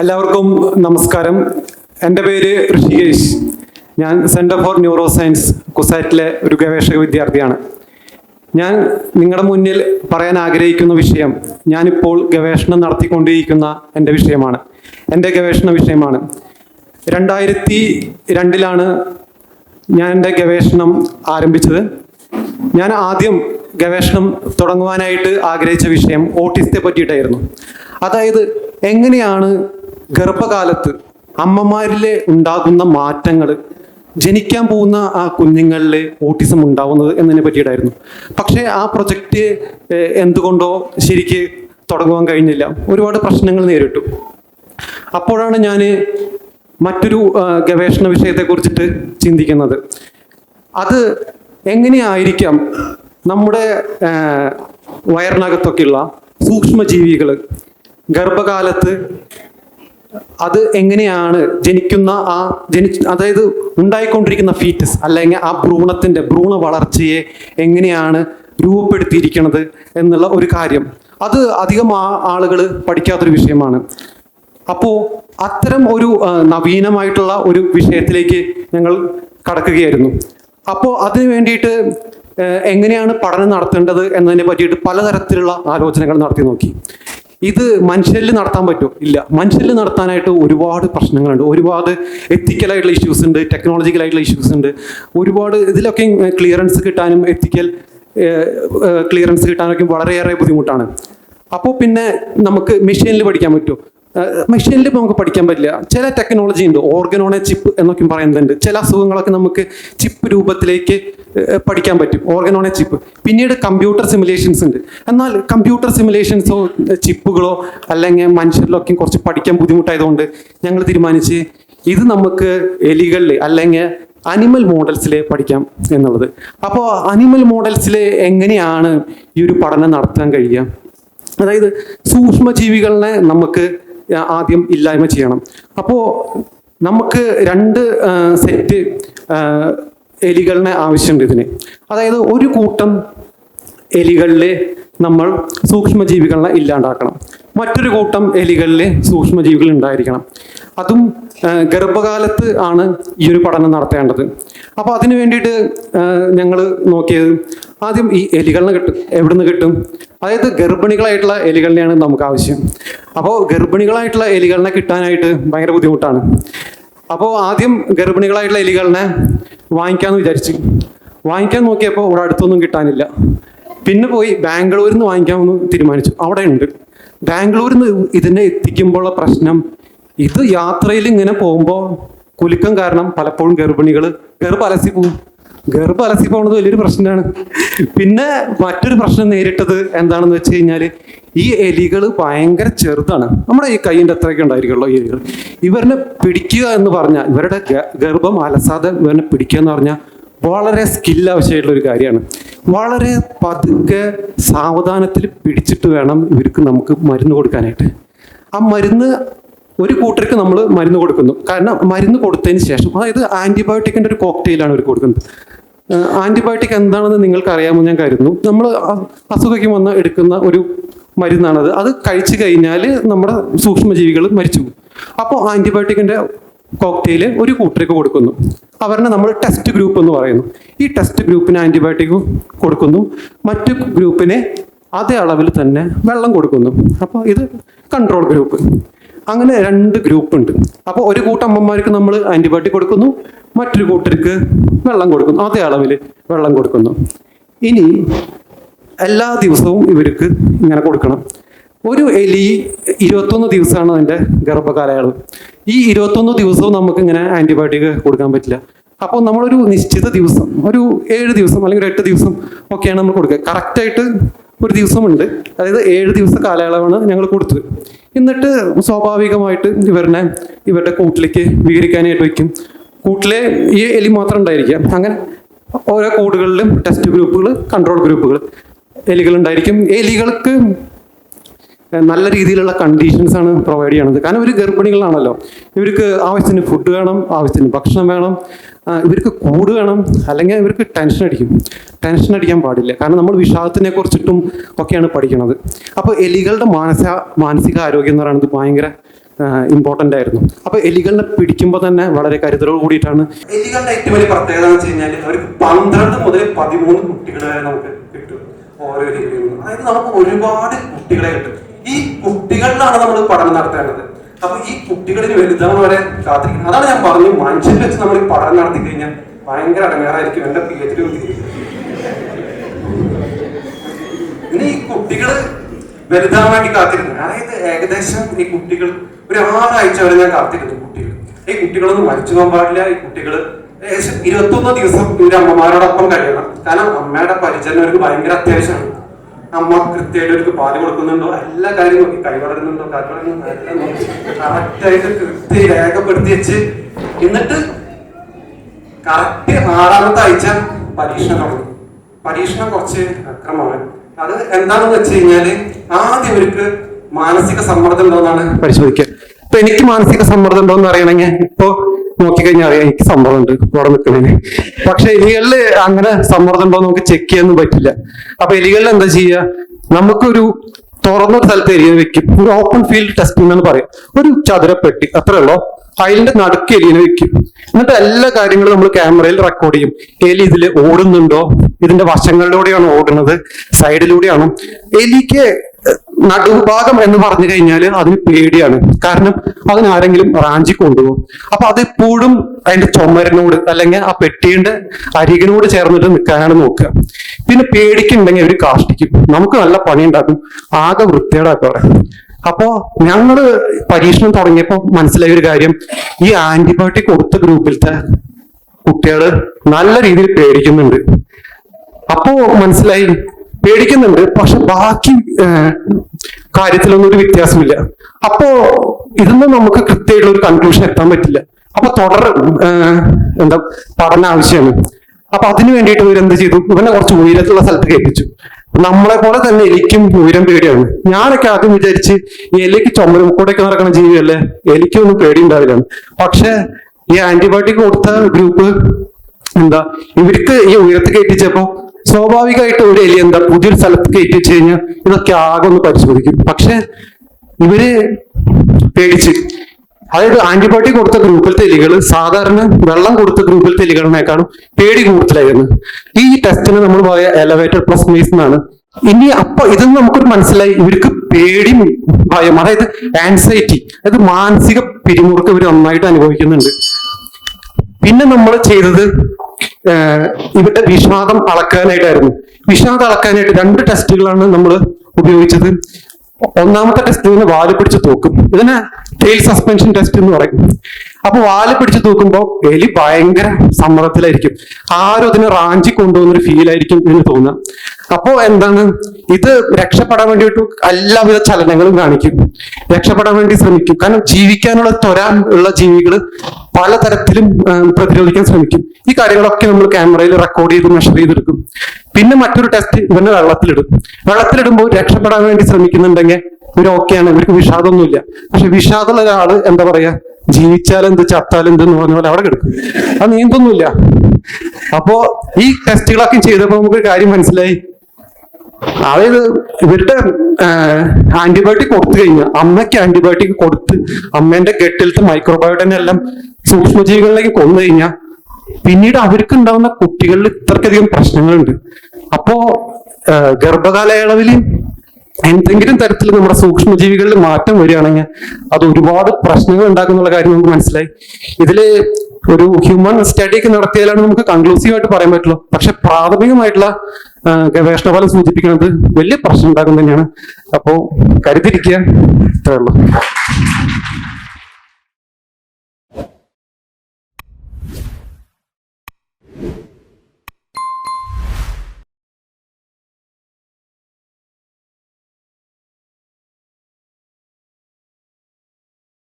എല്ലാവർക്കും നമസ്കാരം. എന്റെ പേര് ഋഷികേഷ് ഞാൻ സെന്റർ ഫോർ ന്യൂറോ സയൻസ് കുസാറ്റിലെ ഒരു ഗവേഷക വിദ്യാർത്ഥിയാണ്. ഞാൻ നിങ്ങളുടെ മുന്നിൽ പറയാൻ ആഗ്രഹിക്കുന്ന വിഷയം ഞാനിപ്പോൾ ഗവേഷണം നടത്തിക്കൊണ്ടിരിക്കുന്ന എന്റെ വിഷയമാണ്. എന്റെ ഗവേഷണ വിഷയമാണ്. രണ്ടായിരത്തി രണ്ടിലാണ് ഞാൻ എന്റെ ഗവേഷണം ആരംഭിച്ചത്. ഞാൻ ആദ്യം ഗവേഷണം തുടങ്ങുവാനായിട്ട് ആഗ്രഹിച്ച വിഷയം ഓട്ടിസത്തെ പറ്റിയിട്ടായിരുന്നു. അതായത് എങ്ങനെയാണ് ഗർഭകാലത്ത് അമ്മമാരിലെ ഉണ്ടാകുന്ന മാറ്റങ്ങൾ ജനിക്കാൻ പോകുന്ന ആ കുഞ്ഞുങ്ങളിലെ ഓട്ടിസം ഉണ്ടാവുന്നത് എന്നതിനെ പറ്റിയിട്ടായിരുന്നു. പക്ഷേ ആ പ്രൊജക്റ്റ് എന്തുകൊണ്ടോ ശരിക്ക് തുടങ്ങുവാൻ കഴിഞ്ഞില്ല. ഒരുപാട് പ്രശ്നങ്ങൾ നേരിട്ടു. അപ്പോഴാണ് ഞാൻ മറ്റൊരു ഗവേഷണ വിഷയത്തെക്കുറിച്ചിട്ട് ചിന്തിക്കുന്നത്. അത് എങ്ങനെയായിരിക്കാം നമ്മുടെ വയറിനകത്തൊക്കെയുള്ള സൂക്ഷ്മജീവികൾ ഗർഭകാലത്ത് അത് എങ്ങനെയാണ് ജനിക്കുന്ന ആ ജനി അതായത് ഉണ്ടായിക്കൊണ്ടിരിക്കുന്ന ഫീറ്റസ് അല്ലെങ്കിൽ ആ ഭ്രൂണത്തിന്റെ ഭ്രൂണ വളർച്ചയെ എങ്ങനെയാണ് രൂപപ്പെടുത്തിയിരിക്കുന്നത് എന്നുള്ള ഒരു കാര്യം. അത് അധികം ആ ആളുകൾ പഠിക്കാത്തൊരു വിഷയമാണ്. അപ്പോൾ അത്തരം ഒരു നവീനമായിട്ടുള്ള ഒരു വിഷയത്തിലേക്ക് ഞങ്ങൾ കടക്കുകയായിരുന്നു. അപ്പോൾ അതിനു വേണ്ടിയിട്ട് എങ്ങനെയാണ് പഠനം നടത്തേണ്ടത് എന്നതിനെ പറ്റിയിട്ട് പലതരത്തിലുള്ള ആലോചനകൾ നടത്തി നോക്കി. ഇത് മനുഷ്യരിൽ നടത്താൻ പറ്റുമോ? ഇല്ല. മനുഷ്യരിൽ നടത്താനായിട്ട് ഒരുപാട് പ്രശ്നങ്ങളുണ്ട്. ഒരുപാട് എത്തിക്കലായിട്ടുള്ള ഇഷ്യൂസ് ഉണ്ട് ടെക്നോളജിക്കലായിട്ടുള്ള ഇഷ്യൂസ് ഉണ്ട്. ഒരുപാട് ഇതിലൊക്കെ ക്ലിയറൻസ് കിട്ടാനും എത്തിക്കൽ ക്ലിയറൻസ് കിട്ടാനൊക്കെ വളരെയേറെ ബുദ്ധിമുട്ടാണ്. അപ്പോൾ പിന്നെ നമുക്ക് മെഷീനിൽ പഠിക്കാൻ പറ്റുമോ? മെഷീനിൽ നമുക്ക് പഠിക്കാൻ പറ്റില്ല. ചില ടെക്നോളജി ഉണ്ട്. ഓർഗനോണെ ചിപ്പ് എന്നൊക്കെ പറയുന്നുണ്ട്. ചില അസുഖങ്ങളൊക്കെ നമുക്ക് ചിപ്പ് രൂപത്തിലേക്ക് പഠിക്കാൻ പറ്റും. ഓർഗനോണെ ചിപ്പ് പിന്നീട് കമ്പ്യൂട്ടർ സിമുലേഷൻസ് ഉണ്ട്. എന്നാൽ കമ്പ്യൂട്ടർ സിമുലേഷൻസോ ചിപ്പുകളോ അല്ലെങ്കിൽ മനുഷ്യരിലൊക്കെ കുറച്ച് പഠിക്കാൻ ബുദ്ധിമുട്ടായതുകൊണ്ട് ഞങ്ങൾ തീരുമാനിച്ച് ഇത് നമുക്ക് എലികളിൽ അല്ലെങ്കിൽ അനിമൽ മോഡൽസിൽ പഠിക്കാം എന്നുള്ളത്. അപ്പോൾ അനിമൽ മോഡൽസിൽ എങ്ങനെയാണ് ഈ ഒരു പഠനം നടത്താൻ കഴിയുക? അതായത് സൂക്ഷ്മജീവികളെ നമുക്ക് ആദ്യം ഇല്ലായ്മ ചെയ്യണം. അപ്പോൾ നമുക്ക് രണ്ട് സെറ്റ് ആ, എലികളിനെ ആവശ്യമുണ്ട് ഇതിന്. അതായത് ഒരു കൂട്ടം എലികളിലെ നമ്മൾ സൂക്ഷ്മജീവികളെ ഇല്ലാണ്ടാക്കണം. മറ്റൊരു കൂട്ടം എലികളിലെ സൂക്ഷ്മജീവികൾ ഉണ്ടായിരിക്കണം. അതും ഗർഭകാലത്ത് ആണ് ഈ ഒരു പഠനം നടത്തേണ്ടത്. അപ്പോൾ അതിന് വേണ്ടിയിട്ട് ഞങ്ങൾ നോക്കിയത് ആദ്യം ഈ എലികളിനെ കിട്ടും. എവിടുന്ന് കിട്ടും? അതായത് ഗർഭിണികളായിട്ടുള്ള എലികളിനെയാണ് നമുക്ക് ആവശ്യം. അപ്പോൾ ഗർഭിണികളായിട്ടുള്ള എലികളിനെ കിട്ടാനായിട്ട് ഭയങ്കര ബുദ്ധിമുട്ടാണ്. അപ്പോൾ ആദ്യം ഗർഭിണികളായിട്ടുള്ള എലികളിനെ വാങ്ങിക്കാമെന്ന് വിചാരിച്ചു. വാങ്ങിക്കാൻ നോക്കിയപ്പോൾ ഇവിടെ അടുത്തൊന്നും കിട്ടാനില്ല. പിന്നെ പോയി ബാംഗ്ലൂരിൽ നിന്ന് വാങ്ങിക്കാമെന്ന് തീരുമാനിച്ചു. അവിടെ ഉണ്ട് ബാംഗ്ലൂരിൽ നിന്ന് ഇതിനെ എത്തിക്കുമ്പോഴുള്ള പ്രശ്നം ഇത് യാത്രയിൽ ഇങ്ങനെ പോകുമ്പോൾ കുലുക്കം കാരണം പലപ്പോഴും ഗർഭിണികൾ ഗർഭ അലസി പോവും. ഗർഭ അലസി പോകുന്നത് വലിയൊരു പ്രശ്നമാണ്. പിന്നെ മറ്റൊരു പ്രശ്നം നേരിട്ടത് എന്താണെന്ന് വെച്ച് കഴിഞ്ഞാൽ ഈ എലികൾ ഭയങ്കര ചെറുതാണ്. നമ്മുടെ ഈ കൈയിന്റെ അത്രയൊക്കെ ഉണ്ടായിരിക്കുള്ളൂ ഈ എലികൾ ഇവരിനെ പിടിക്കുക എന്ന് പറഞ്ഞാൽ ഇവരുടെ ഗർഭം അലസാതെ ഇവരിനെ പിടിക്കുക എന്ന് പറഞ്ഞാൽ വളരെ സ്കിൽ ആവശ്യമായിട്ടുള്ള ഒരു കാര്യമാണ്. വളരെ പതുക്കെ സാവധാനത്തിൽ പിടിച്ചിട്ട് വേണം ഇവർക്ക് നമുക്ക് മരുന്ന് കൊടുക്കാനായിട്ട്. ആ മരുന്ന് ഒരു കൂട്ടർക്ക് നമ്മൾ മരുന്ന് കൊടുക്കുന്നു. കാരണം മരുന്ന് കൊടുത്തതിന് ശേഷം അതായത് ആന്റിബയോട്ടിക്കിന്റെ ഒരു കോക്ടെയിലാണ് ഇവർ കൊടുക്കുന്നത്. ആന്റിബയോട്ടിക് എന്താണെന്ന് നിങ്ങൾക്ക് അറിയാമെന്ന് ഞാൻ കരുതുന്നു. നമ്മൾ അസുഖയ്ക്ക് വന്ന് എടുക്കുന്ന ഒരു മരുന്നാണത്. അത് കഴിച്ചു കഴിഞ്ഞാൽ നമ്മുടെ സൂക്ഷ്മജീവികൾ മരിച്ചു അപ്പോൾ ആന്റിബയോട്ടിക്കിന്റെ കോക്ടെയിൽ ഒരു കൂട്ടർക്ക് കൊടുക്കുന്നു. അവരുടെ നമ്മൾ ടെസ്റ്റ് ഗ്രൂപ്പ് എന്ന് പറയുന്നു. ഈ ടെസ്റ്റ് ഗ്രൂപ്പിന് ആന്റിബയോട്ടിക് കൊടുക്കുന്നു. മറ്റു ഗ്രൂപ്പിനെ അതേ അളവിൽ തന്നെ വെള്ളം കൊടുക്കുന്നു. അപ്പോൾ ഇത് കൺട്രോൾ ഗ്രൂപ്പ്. അങ്ങനെ രണ്ട് ഗ്രൂപ്പ് ഉണ്ട് അപ്പോൾ ഒരു കൂട്ടം അമ്മമാർക്ക് നമ്മൾ ആന്റിബയോട്ടിക് കൊടുക്കുന്നു. മറ്റൊരു കൂട്ടർക്ക് വെള്ളം കൊടുക്കുന്നു. അതേ അളവിൽ വെള്ളം കൊടുക്കുന്നു. ഇനി എല്ലാ ദിവസവും ഇവർക്ക് ഇങ്ങനെ കൊടുക്കണം. ഒരു എലി ഇരുപത്തൊന്ന് ദിവസമാണ് അതിന്റെ ഗർഭകാലയളവ്. ഈ ഇരുപത്തൊന്ന് ദിവസവും നമുക്ക് ഇങ്ങനെ ആന്റിബയോട്ടിക് കൊടുക്കാൻ പറ്റില്ല. അപ്പോൾ നമ്മളൊരു നിശ്ചിത ദിവസം ഒരു ഏഴ് ദിവസം അല്ലെങ്കിൽ ഒരു എട്ട് ദിവസം ഒക്കെയാണ് നമ്മൾ കൊടുക്കുക. കറക്റ്റായിട്ട് ഒരു ദിവസമുണ്ട്. അതായത് ഏഴ് ദിവസ കാലയളവാണ് ഞങ്ങൾ കൊടുത്തത്. എന്നിട്ട് സ്വാഭാവികമായിട്ട് ഇവരുടെ ഇവരുടെ കൂട്ടിലേക്ക് വികരിക്കാനായിട്ട് വയ്ക്കും. കൂട്ടിലെ ഈ എലി മാത്രം ഉണ്ടായിരിക്കാം അങ്ങനെ ഓരോ കൂടുകളിലും ടെസ്റ്റ് ഗ്രൂപ്പുകൾ കൺട്രോൾ ഗ്രൂപ്പുകൾ. എലികൾ ഉണ്ടായിരിക്കും എലികൾക്ക് നല്ല രീതിയിലുള്ള കണ്ടീഷൻസ് ആണ് പ്രൊവൈഡ് ചെയ്യണത്. കാരണം ഇവർ ഗർഭിണികളാണല്ലോ. ഇവർക്ക് ആവശ്യത്തിന് ഫുഡ് വേണം ആവശ്യത്തിന് ഭക്ഷണം വേണം ഇവർക്ക് കൂട് വേണം അല്ലെങ്കിൽ ഇവർക്ക് ടെൻഷൻ അടിക്കും. ടെൻഷൻ അടിക്കാൻ പാടില്ല. കാരണം നമ്മൾ വിഷാദത്തിനെ കുറിച്ചിട്ടും ഒക്കെയാണ് പഠിക്കുന്നത് അപ്പോൾ എലികളുടെ മാനസിക മാനസിക ആരോഗ്യം എന്ന് പറയുന്നത് ഭയങ്കര ഇമ്പോർട്ടന്റ് ആയിരുന്നു. അപ്പോൾ എലികളിനെ പിടിക്കുമ്പോൾ തന്നെ വളരെ കരുതലോട് കൂടിയിട്ടാണ്. എലികളുടെ ഏറ്റവും വലിയ പ്രത്യേകത എന്ന് വെച്ച് കഴിഞ്ഞാൽ അവർക്ക് പന്ത്രണ്ട് മുതൽ പതിമൂന്ന് കുട്ടികൾ വരെ നമുക്ക് ഓരോ എലികളിൽ അതായത് നമുക്ക് ഒരുപാട് കുട്ടികളെ കിട്ടും. ഈ കുട്ടികളിലാണ് നമ്മൾ പഠനം നടത്തേണ്ടത്. അപ്പൊ ഈ കുട്ടികളിന് വലുതാണ് വരെ കാത്തിരിക്കുന്നത് അതാണ് ഞാൻ പറഞ്ഞു മനുഷ്യൻ വെച്ച് നമ്മൾ പഠനം നടത്തി കഴിഞ്ഞാൽ ഭയങ്കര അടങ്ങാറായിരിക്കും. എന്റെ പി എച്ച് ഡി ഇനി ഈ കുട്ടികൾ വലുതാൻ വേണ്ടി കാത്തിരുന്നു അതായത് ഏകദേശം ഈ കുട്ടികൾ ഒരു ആറാഴ്ച വരെ ഞാൻ കാത്തിരുന്നു കുട്ടികൾ ഈ കുട്ടികളൊന്നും മരിച്ചു പോകാൻ പാടില്ല. ഈ കുട്ടികൾ ഏകദേശം ഇരുപത്തൊന്ന് ദിവസം ഇവർ അമ്മമാരോടൊപ്പം കഴിയണം. കാരണം അമ്മയുടെ പരിചരണം അവർക്ക് ഭയങ്കര അത്യാവശ്യമാണ്. അമ്മ കൃത്യമായിട്ട് അവർക്ക് പാൽ കൊടുക്കുന്നുണ്ടോ? എല്ലാ കാര്യം നോക്കി. കൈ വളരുന്നുണ്ടോ? നോക്കി. കറക്റ്റായിട്ട് കൃത്യം രേഖപ്പെടുത്തി വെച്ച് എന്നിട്ട് കറക്റ്റ് ആറാമത്തെ ആഴ്ച പരീക്ഷണം തുടങ്ങി. പരീക്ഷണം കുറച്ച് അക്രമമാണ്. അത് എന്താണെന്ന് വെച്ച് കഴിഞ്ഞാൽ ആദ്യം ഇവർക്ക് മാനസിക സമ്മർദ്ദം ഉണ്ടോന്നാണ് പരിശോധിക്കുക ഇപ്പൊ എനിക്ക് മാനസിക സമ്മർദ്ദം ഉണ്ടോന്ന് അറിയണമെങ്കിൽ ഇപ്പൊ നോക്കിക്കഴിഞ്ഞാൽ അറിയാം എനിക്ക് സമ്മർദ്ദം ഉണ്ട് ഇവിടെ നിൽക്കുന്നതിന്. പക്ഷെ എലികളിൽ അങ്ങനെ സമ്മർദ്ദം ഉണ്ടോ നമുക്ക് ചെക്ക് ചെയ്യാനൊന്നും പറ്റില്ല. അപ്പൊ എലികളിൽ എന്താ ചെയ്യുക നമുക്കൊരു തുറന്ന സ്ഥലത്ത് എലിയെ വെക്കും. ഒരു ഓപ്പൺ ഫീൽഡ് ടെസ്റ്റിംഗ് എന്ന് പറയും. ഒരു ചതുരപ്പെട്ടി അത്രേ ഉള്ളൂ. അതിന്റെ നടുക്ക് എലിനെ വെക്കും. എന്നിട്ട് എല്ലാ കാര്യങ്ങളും നമ്മൾ ക്യാമറയിൽ റെക്കോർഡ് ചെയ്യും. എലി ഇതിൽ ഓടുന്നുണ്ടോ? ഇതിന്റെ വശങ്ങളിലൂടെയാണോ ഓടുന്നത്? സൈഡിലൂടെയാണോ എലിക്ക് നടുഭാഗം എന്ന് പറഞ്ഞു കഴിഞ്ഞാൽ അതിന് പേടിയാണ്. കാരണം അതിന് ആരെങ്കിലും റാഞ്ചി കൊണ്ടുപോകും. അപ്പൊ അതെപ്പോഴും അതിന്റെ ചുമരിനോട് അല്ലെങ്കിൽ ആ പെട്ടിയുടെ അരികിനോട് ചേർന്നിട്ട് നിൽക്കാനാണ് നോക്കുക. പിന്നെ പേടിക്കുണ്ടെങ്കിൽ അവർ കാഷ്ടിക്കും. നമുക്ക് നല്ല പണി ഉണ്ടാക്കും ആകെ വൃത്തിയേടാക്കും അവിടെ. അപ്പോ ഞങ്ങൾ പരീക്ഷണം തുടങ്ങിയപ്പോ മനസ്സിലായ ഒരു കാര്യം. ഈ ആന്റിബയോട്ടിക് കൊടുത്ത ഗ്രൂപ്പിലത്തെ കുട്ടികൾ നല്ല രീതിയിൽ പേടിക്കുന്നുണ്ട്. അപ്പോ മനസ്സിലായി പേടിക്കുന്നുണ്ട്. പക്ഷെ ബാക്കി കാര്യത്തിലൊന്നും ഒരു വ്യത്യാസമില്ല. അപ്പോ ഇതൊന്നും നമുക്ക് കൃത്യമായിട്ടുള്ള ഒരു കൺക്ലൂഷൻ എത്താൻ പറ്റില്ല. അപ്പൊ തുടർ എന്താ പഠന ആവശ്യമാണ്. അപ്പൊ അതിനു വേണ്ടിയിട്ട് ഇവരെന്ത് ചെയ്തു? ഇവനെ കുറച്ച് ഉയരത്തുള്ള സ്ഥലത്ത് കയറ്റിച്ചു. നമ്മളെ പോലെ തന്നെ എലിക്കും ഉയരം പേടിയാണ്. ഞാനൊക്കെ ആദ്യം വിചാരിച്ച് എലിക്ക് ചുമരും കൂടെയൊക്കെ നടക്കുന്ന ജീവിയല്ലേ? എലിക്കൊന്നും പേടി ഉണ്ടാവില്ല പക്ഷെ ഈ ആന്റിബയോട്ടിക് കൊടുത്ത ഗ്രൂപ്പ് എന്താ ഇവർക്ക് ഈ ഉയരത്ത് കയറ്റിച്ചപ്പോ സ്വാഭാവികമായിട്ട് ഒരു എലി എന്താ പുതിയൊരു സ്ഥലത്ത് കയറ്റി വെച്ച് കഴിഞ്ഞാൽ ഇതൊക്കെ ആകെ ഒന്ന് പരിശോധിക്കും. പക്ഷെ ഇവർ പേടിച്ച്. അതായത് ആന്റിബയോട്ടിക് കൊടുത്ത ഗ്രൂപ്പിലത്തെ എലികൾ സാധാരണ വെള്ളം കൊടുത്ത ഗ്രൂപ്പിലത്തെ എലികളിനേക്കാളും പേടി കൂടുതലായിരുന്നു. ഈ ടെസ്റ്റിന് നമ്മൾ പോയ എലവേറ്റർ പ്ലസ് മീസ് എന്നാണ് ഇനി അപ്പൊ ഇത് നമുക്കൊരു മനസ്സിലായി. ഇവർക്ക് പേടി ഭയം അതായത് ആൻസൈറ്റി അതായത് മാനസിക പിരിമുറുക്കം ഇവർ നന്നായിട്ട് അനുഭവിക്കുന്നുണ്ട്. പിന്നെ നമ്മൾ ചെയ്തത് ഇവരുടെ വിഷാദം അളക്കാനായിട്ടായിരുന്നു. വിഷാദം അളക്കാനായിട്ട് രണ്ട് ടെസ്റ്റുകളാണ് നമ്മൾ ഉപയോഗിച്ചത്. ഒന്നാമത്തെ ടെസ്റ്റ് ഇതിനെ വാൽ പിടിച്ച് തോക്കും. ഇതിനെ ടെയിൽ സസ്പെൻഷൻ ടെസ്റ്റ് എന്ന് പറയും. അപ്പൊ വാൽ പിടിച്ച് തൂക്കുമ്പോൾ എലി ഭയങ്കര സമ്മർദ്ദത്തിലായിരിക്കും. ആരും അതിനെ റാഞ്ചി കൊണ്ടുപോകുന്ന ഒരു ഫീൽ ആയിരിക്കും എന്ന് തോന്നുക. അപ്പോ എന്താണ്? ഇത് രക്ഷപ്പെടാൻ വേണ്ടിയിട്ട് എല്ലാവിധ ചലനങ്ങളും കാണിക്കും. രക്ഷപ്പെടാൻ വേണ്ടി ശ്രമിക്കും. കാരണം ജീവിക്കാനുള്ള ത്വരാൻ ഉള്ള ജീവികൾ പലതരത്തിലും പ്രതിരോധിക്കാൻ ശ്രമിക്കും. ഈ കാര്യങ്ങളൊക്കെ നമ്മൾ ക്യാമറയിൽ റെക്കോർഡ് ചെയ്ത് മെഷർ ചെയ്തെടുക്കും. പിന്നെ മറ്റൊരു ടെസ്റ്റ് ഇവനെ വെള്ളത്തിലിടും. വെള്ളത്തിലിടുമ്പോൾ രക്ഷപ്പെടാൻ വേണ്ടി ശ്രമിക്കുന്നുണ്ടെങ്കിൽ ഇവർ ഓക്കെയാണ് ഇവർക്ക് വിഷാദമൊന്നുമില്ല. പക്ഷെ വിഷാദമുള്ള ഒരാൾ എന്താ പറയാ? ജീവിച്ചാലെന്ത് ചത്താലെന്ത് എന്ന് പറഞ്ഞ പോലെ അവിടെ കിടക്കും. അത് നീന്തൊന്നുമില്ല അപ്പോ ഈ ടെസ്റ്റുകളൊക്കെ ചെയ്തപ്പോ നമുക്ക് കാര്യം മനസ്സിലായി. അതായത് ഇവരുടെ ആന്റിബയോട്ടിക് കൊടുത്തു കഴിഞ്ഞാൽ അമ്മയ്ക്ക് ആന്റിബയോട്ടിക് കൊടുത്ത് അമ്മേന്റെ ഗട്ടിലത്തെ മൈക്രോബയോട്ടിനെ എല്ലാം സൂക്ഷ്മജീവികളിലേക്ക് കൊന്നു കഴിഞ്ഞാൽ പിന്നീട് അവർക്ക് ഉണ്ടാവുന്ന കുട്ടികളിൽ ഇത്രക്കധികം പ്രശ്നങ്ങളുണ്ട്. അപ്പോ ഗർഭകാലയളവിൽ എന്തെങ്കിലും തരത്തിൽ നമ്മുടെ സൂക്ഷ്മജീവികളിൽ മാറ്റം വരികയാണെങ്കിൽ അത് ഒരുപാട് പ്രശ്നങ്ങൾ ഉണ്ടാക്കുന്നുള്ള കാര്യം നമുക്ക് മനസ്സിലായി. ഇതിൽ ഒരു ഹ്യൂമൻ സ്റ്റഡി ഒക്കെ നടത്തിയാലാണ് നമുക്ക് കൺക്ലൂസീവ് ആയിട്ട് പറയാൻ പറ്റുള്ളൂ. പക്ഷെ പ്രാഥമികമായിട്ടുള്ള ഗവേഷണ ഫലം സൂചിപ്പിക്കുന്നത് വലിയ പ്രശ്നം ഉണ്ടാക്കും തന്നെയാണ്. അപ്പോ കരുതിരിക്കുക. ഇത്രേ ഉള്ളൂ.